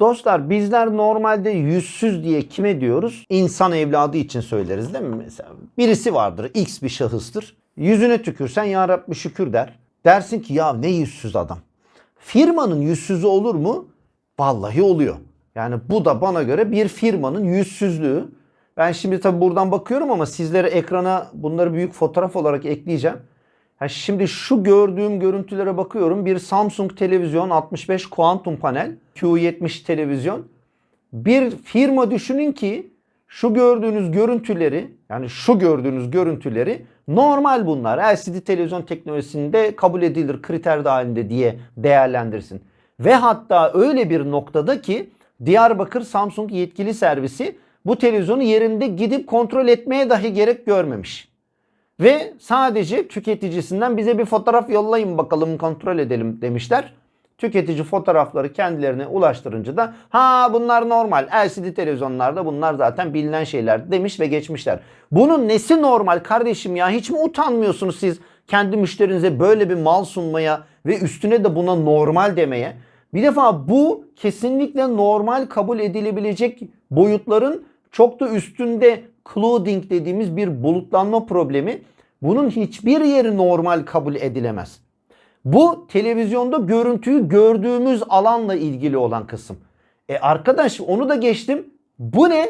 Dostlar bizler normalde yüzsüz diye kime diyoruz? İnsan evladı için söyleriz değil mi mesela? Birisi vardır, x bir şahıstır. Yüzüne tükürsen ya Rabbi şükür der. Dersin ki ya ne yüzsüz adam. Firmanın yüzsüzü olur mu? Vallahi oluyor. Yani bu da bana göre bir firmanın yüzsüzlüğü. Ben şimdi tabii buradan bakıyorum ama sizlere ekrana bunları büyük fotoğraf olarak ekleyeceğim. Ha şimdi şu gördüğüm görüntülere bakıyorum. Bir Samsung televizyon 65 kuantum panel, Q70 televizyon. Bir firma düşünün ki şu gördüğünüz görüntüleri yani şu gördüğünüz görüntüleri normal bunlar. LCD televizyon teknolojisinde kabul edilir kriter dahilinde diye değerlendirsin. Ve hatta öyle bir noktada ki Diyarbakır Samsung yetkili servisi bu televizyonu yerinde gidip kontrol etmeye dahi gerek görmemiş. Ve sadece tüketicisinden bize bir fotoğraf yollayın bakalım kontrol edelim demişler. Tüketici fotoğrafları kendilerine ulaştırınca da ha bunlar normal LCD televizyonlarda bunlar zaten bilinen şeyler demiş ve geçmişler. Bunun nesi normal kardeşim ya hiç mi utanmıyorsunuz siz kendi müşterinize böyle bir mal sunmaya ve üstüne de buna normal demeye? Bir defa bu kesinlikle normal kabul edilebilecek boyutların çok da üstünde clouding dediğimiz bir bulutlanma problemi. Bunun hiçbir yeri normal kabul edilemez. Bu televizyonda görüntüyü gördüğümüz alanla ilgili olan kısım. E arkadaş onu da geçtim. Bu ne?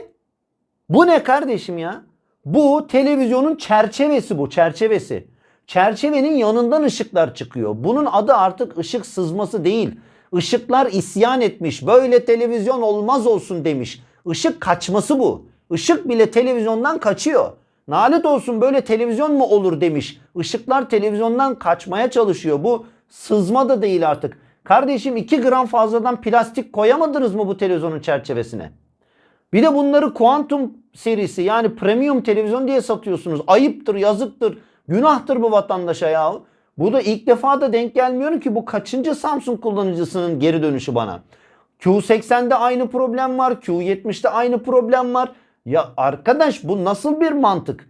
Bu ne kardeşim ya? Bu televizyonun çerçevesi bu çerçevesi. Çerçevenin yanından ışıklar çıkıyor. Bunun adı artık ışık sızması değil. Işıklar isyan etmiş. Böyle televizyon olmaz olsun demiş. Işık kaçması bu. Işık bile televizyondan kaçıyor. Nalet olsun böyle televizyon mu olur demiş. Işıklar televizyondan kaçmaya çalışıyor. Bu sızma da değil artık. Kardeşim 2 gram fazladan plastik koyamadınız mı bu televizyonun çerçevesine? Bir de bunları kuantum serisi yani premium televizyon diye satıyorsunuz. Ayıptır, yazıktır, günahtır bu vatandaşa ya. Bu da ilk defa da denk gelmiyorum ki bu kaçıncı Samsung kullanıcısının geri dönüşü bana. Q80'de aynı problem var, Q70'de aynı problem var. Ya arkadaş bu nasıl bir mantık?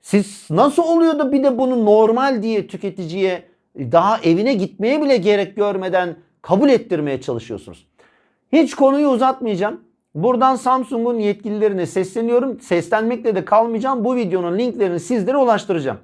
Siz nasıl oluyor da bir de bunu normal diye tüketiciye daha evine gitmeye bile gerek görmeden kabul ettirmeye çalışıyorsunuz? Hiç konuyu uzatmayacağım. Buradan Samsung'un yetkililerine sesleniyorum. Seslenmekle de kalmayacağım. Bu videonun linklerini sizlere ulaştıracağım.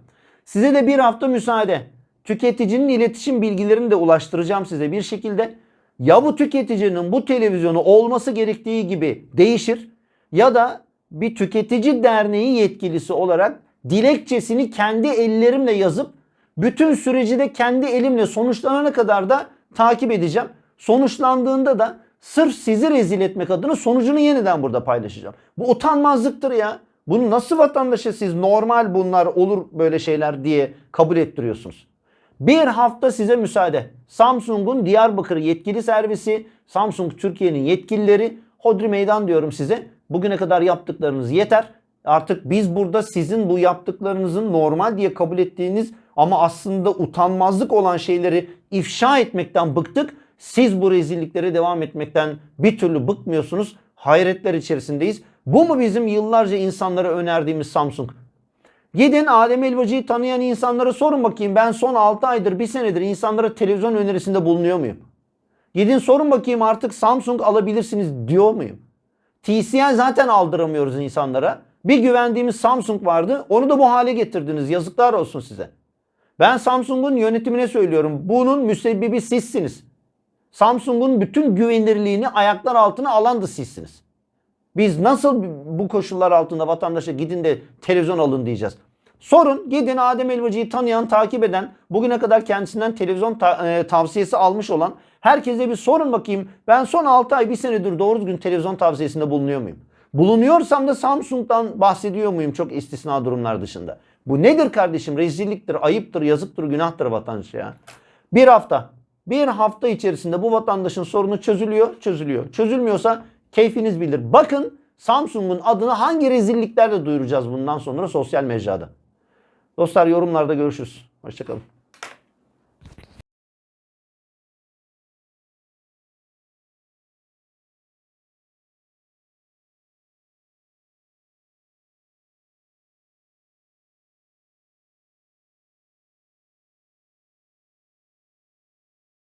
Size de bir hafta müsaade. Tüketicinin iletişim bilgilerini de ulaştıracağım size bir şekilde. Ya bu tüketicinin bu televizyonu olması gerektiği gibi değişir ya da bir tüketici derneği yetkilisi olarak dilekçesini kendi ellerimle yazıp bütün süreci de kendi elimle sonuçlanana kadar da takip edeceğim. Sonuçlandığında da sırf sizi rezil etmek adına sonucunu yeniden burada paylaşacağım. Bu utanmazlıktır ya. Bunu nasıl vatandaşa siz normal bunlar olur böyle şeyler diye kabul ettiriyorsunuz? Bir hafta size müsaade. Samsung'un Diyarbakır yetkili servisi, Samsung Türkiye'nin yetkilileri hodri meydan diyorum size. Bugüne kadar yaptıklarınız yeter. Artık biz burada sizin bu yaptıklarınızın normal diye kabul ettiğiniz ama aslında utanmazlık olan şeyleri ifşa etmekten bıktık. Siz bu rezilliklere devam etmekten bir türlü bıkmıyorsunuz. Hayretler içerisindeyiz. Bu mu bizim yıllarca insanlara önerdiğimiz Samsung? Gidin Adem Elbacı'yı tanıyan insanlara sorun bakayım. Ben son 6 aydır, 1 senedir insanlara televizyon önerisinde bulunuyor muyum? Gidin sorun bakayım artık Samsung alabilirsiniz diyor muyum? TCL zaten aldıramıyoruz insanlara. Bir güvendiğimiz Samsung vardı. Onu da bu hale getirdiniz. Yazıklar olsun size. Ben Samsung'un yönetimine söylüyorum. Bunun müsebbibi sizsiniz. Samsung'un bütün güvenilirliğini ayaklar altına alan da sizsiniz. Biz nasıl bu koşullar altında vatandaşa gidin de televizyon alın diyeceğiz. Sorun gidin Adem Elbacı'yı tanıyan, takip eden, bugüne kadar kendisinden televizyon ta- e, tavsiyesi almış olan herkese bir sorun bakayım. Ben son 6 ay, 1 senedir doğru düzgün televizyon tavsiyesinde bulunuyor muyum? Bulunuyorsam da Samsung'dan bahsediyor muyum çok istisna durumlar dışında? Bu nedir kardeşim? Rezilliktir, ayıptır, yazıktır, günahtır vatandaş ya. Bir hafta, bir hafta içerisinde bu vatandaşın sorunu çözülüyor, çözülüyor. Çözülmüyorsa keyfiniz bilir. Bakın Samsung'un adını hangi rezilliklerle duyuracağız bundan sonra sosyal mecrada. Dostlar yorumlarda görüşürüz. Hoşçakalın.